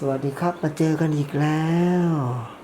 สวัสดีครับมาเจอกันอีกแล้ว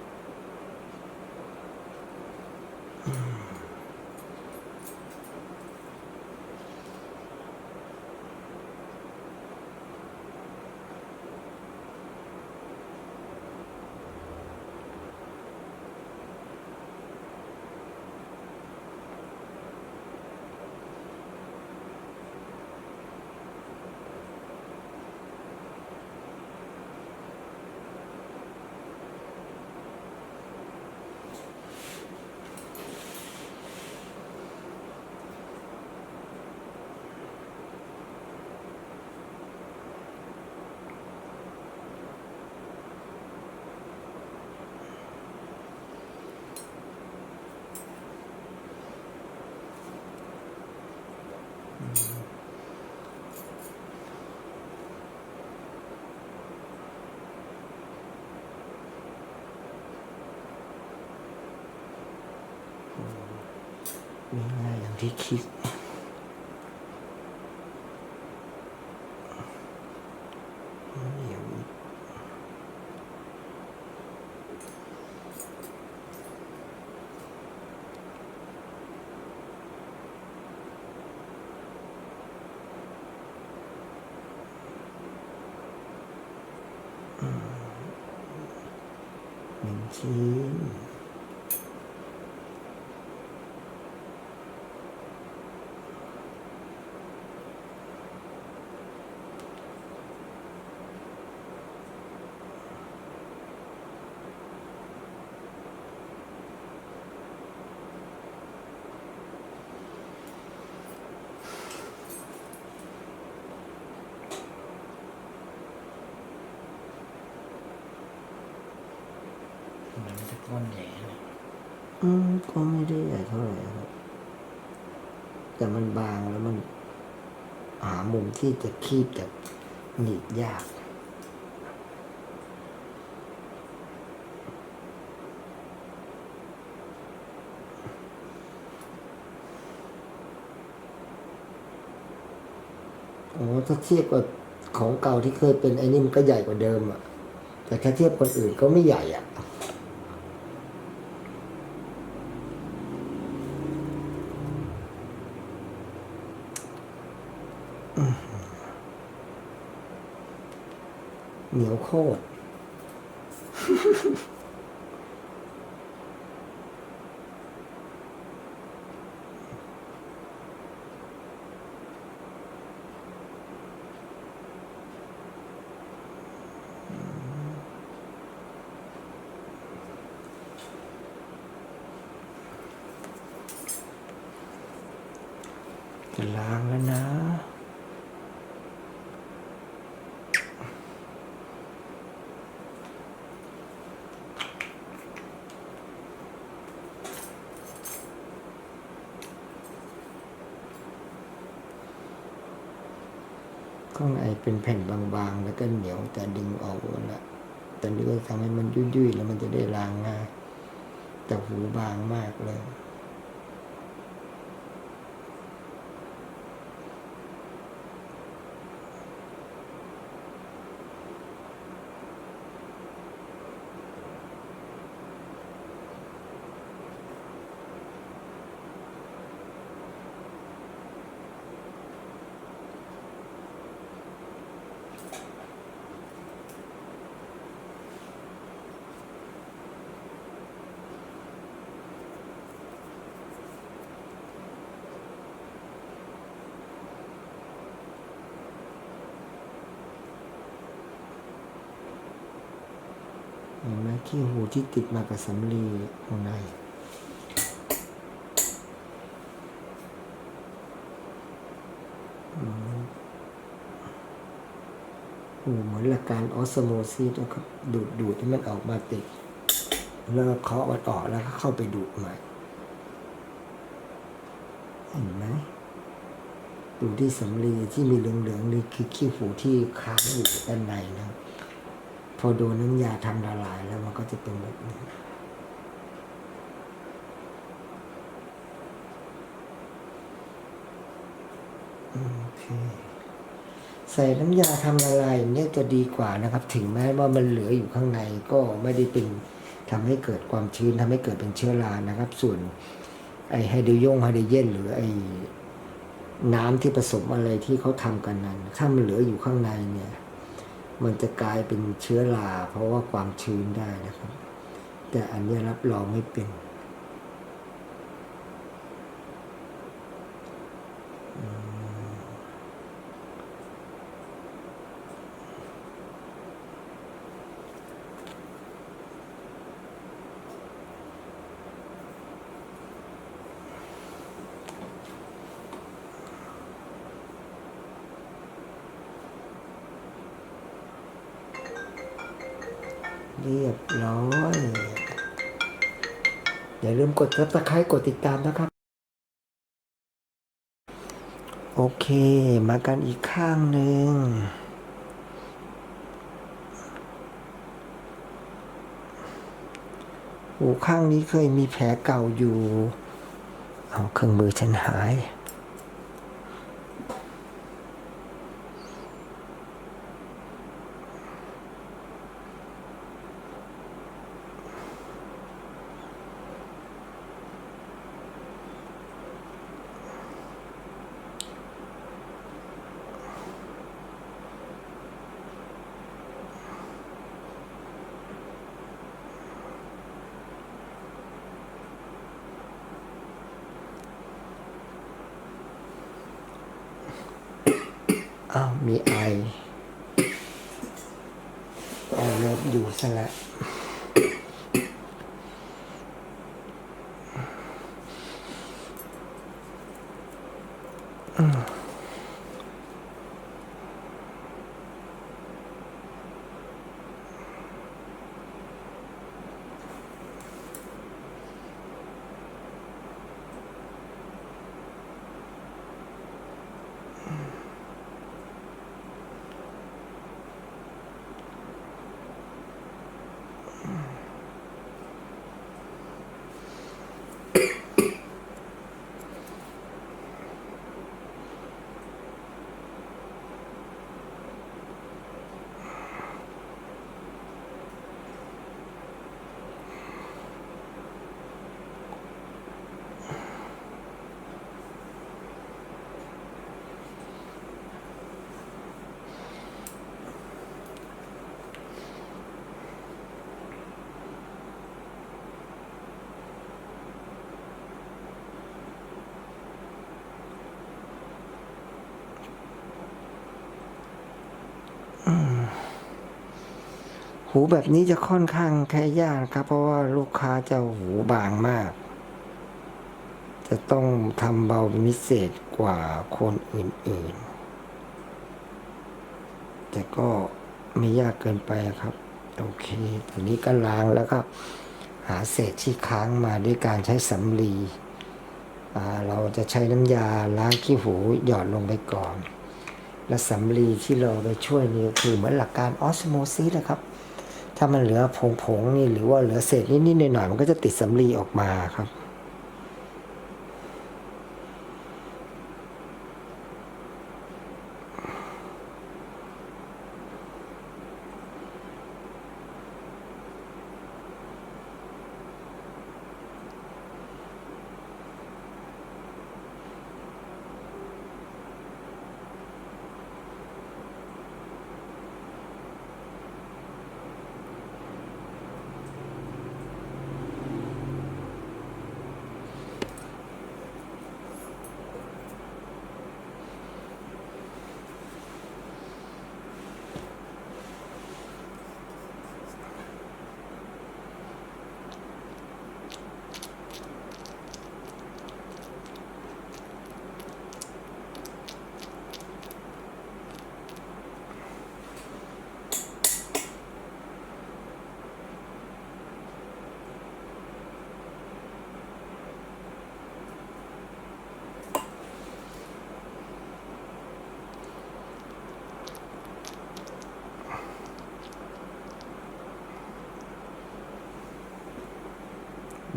ไม่ง่ายอย่างที่คิดเดี๋ยวอีกอืมหนึ่งชิ้น มันจะก้อนใหญ่นะ อืมก็ไม่ได้ใหญ่เท่าไหร่ครับ แต่มันบางแล้วมัน หามุมที่จะคีบจะหนีบยากโอ้ถ้าเทียบกับของเก่าที่เคยเป็นไอ้นี่มันก็ใหญ่กว่าเดิมอะแต่ถ้าเทียบคนอื่นก็ไม่ใหญ่อะ เหนียวโคตรจะล้างแล้วนะ ข้างในเป็นแผ่นบางๆ แล้วก็เหนียวแต่ดึงออกหมดละแต่นี่ก็ทำให้มันยุ่ยๆแล้วมันจะได้ล้างง่ายแต่หูบางมากเลย เห็นไหมขี้หูที่ติดมากับสำลีข้างในอืมโอ้เหมือนหลักการออสโมซิสนะครับดูดดูดให้มันออกมาติด แล้วเคาะมันออกแล้วก็เข้าไปดูดใหม่เห็นไหมดูที่สำลีที่มีเหลืองๆนี่คือขี้หูที่ค้างอยู่ด้านในนะครับ พอโดนน้ำยาทำละลายแล้วมันก็จะเป็นแบบนี้โอเคใส่น้ำยาทำละลายเนี่ยจะดีกว่านะครับ ถึงแม้ว่ามันเหลืออยู่ข้างในก็ไม่ได้เป็นทำให้เกิดความชื้นทำให้เกิดเป็นเชื้อรานะครับ ส่วนไอไฮโดรยงไฮโดรเจนหรือไอน้ำที่ผสมอะไรที่เขาทำกันนั้น ถ้ามันเหลืออยู่ข้างในเนี่ย มันจะกลายเป็นเชื้อราเพราะว่าความชื้นได้นะครับ แต่อันนี้รับรองไม่เป็น เรียบร้อย อย่าลืมกด subscribe กดติดตามนะครับ โอเค มากันอีกข้างหนึ่งหูข้างนี้เคยมีแผลเก่าอยู่ เอาเครื่องมือฉันหาย อ้าวมีไอไอเลิฟอยู่ซะแล้ว หูแบบนี้จะค่อนข้างแค่ยากครับ เพราะว่าลูกค้าจะหูบางมาก จะต้องทำเบาเป็นพิเศษกว่าคนอื่นๆ แต่ก็ไม่ยากเกินไปครับ โอเคทีนี้ก็ล้างแล้วก็หาเศษที่ค้างมาด้วยการใช้สำลีเราจะใช้น้ำยาล้างขี้หูหยอดลงไปก่อน และสำลีที่เราไปช่วยนี่คือเหมือนหลักการออสโมซิสนะครับ ถ้ามันเหลือผงๆนี่หรือว่าเหลือเศษนิดๆหน่อยๆมันก็จะติดสำลีออกมาครับ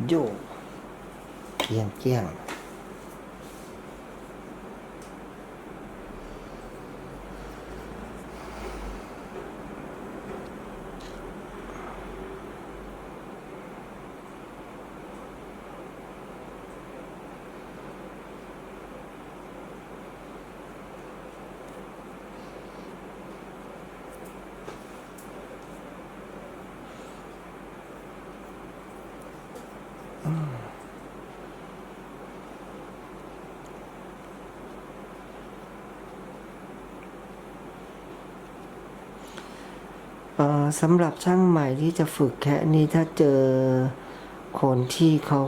โยกเกี้ยงเกี้ยง สำหรับช่างใหม่ที่จะฝึกแค่นี้ถ้าเจอคนที่เขา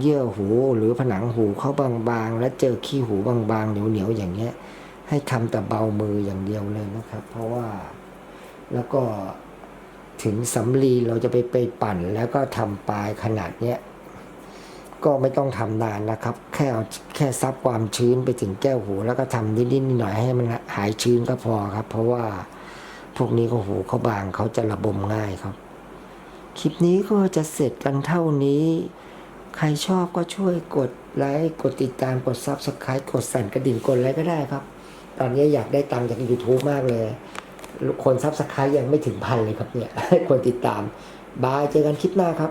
เยื่อหูหรือผนังหูเขาบางๆ แล้วเจอขี้หูบางๆเหนียวๆอย่างเงี้ย ให้ทำแต่เบามืออย่างเดียวเลยนะครับ เพราะว่าแล้วก็ถึงสำลีเราจะไปไปปั่น แล้วก็ทำปลายขนาดเนี้ยก็ไม่ต้องทำนานนะครับ แค่เอาแค่ซับความชื้นไปถึงแก้วหู แล้วก็ทำนิดๆหน่อยให้มันหายชื้นก็พอครับ เพราะว่า พวกนี้ก็หูเขาบางเขาจะระบมง่ายครับ คลิปนี้ก็จะเสร็จกันเท่านี้ ใครชอบก็ช่วยกดไลค์กดติดตามกดซับสไครต์กดสั่นกระดิ่งกดอะไรก็ได้ครับ ตอนนี้อยากได้ตังค์จาก YouTube มากเลย คนซับสไครต์ยังไม่ถึงพันเลยครับเนี่ยคนติดตามบายเจอกันคลิปหน้าครับ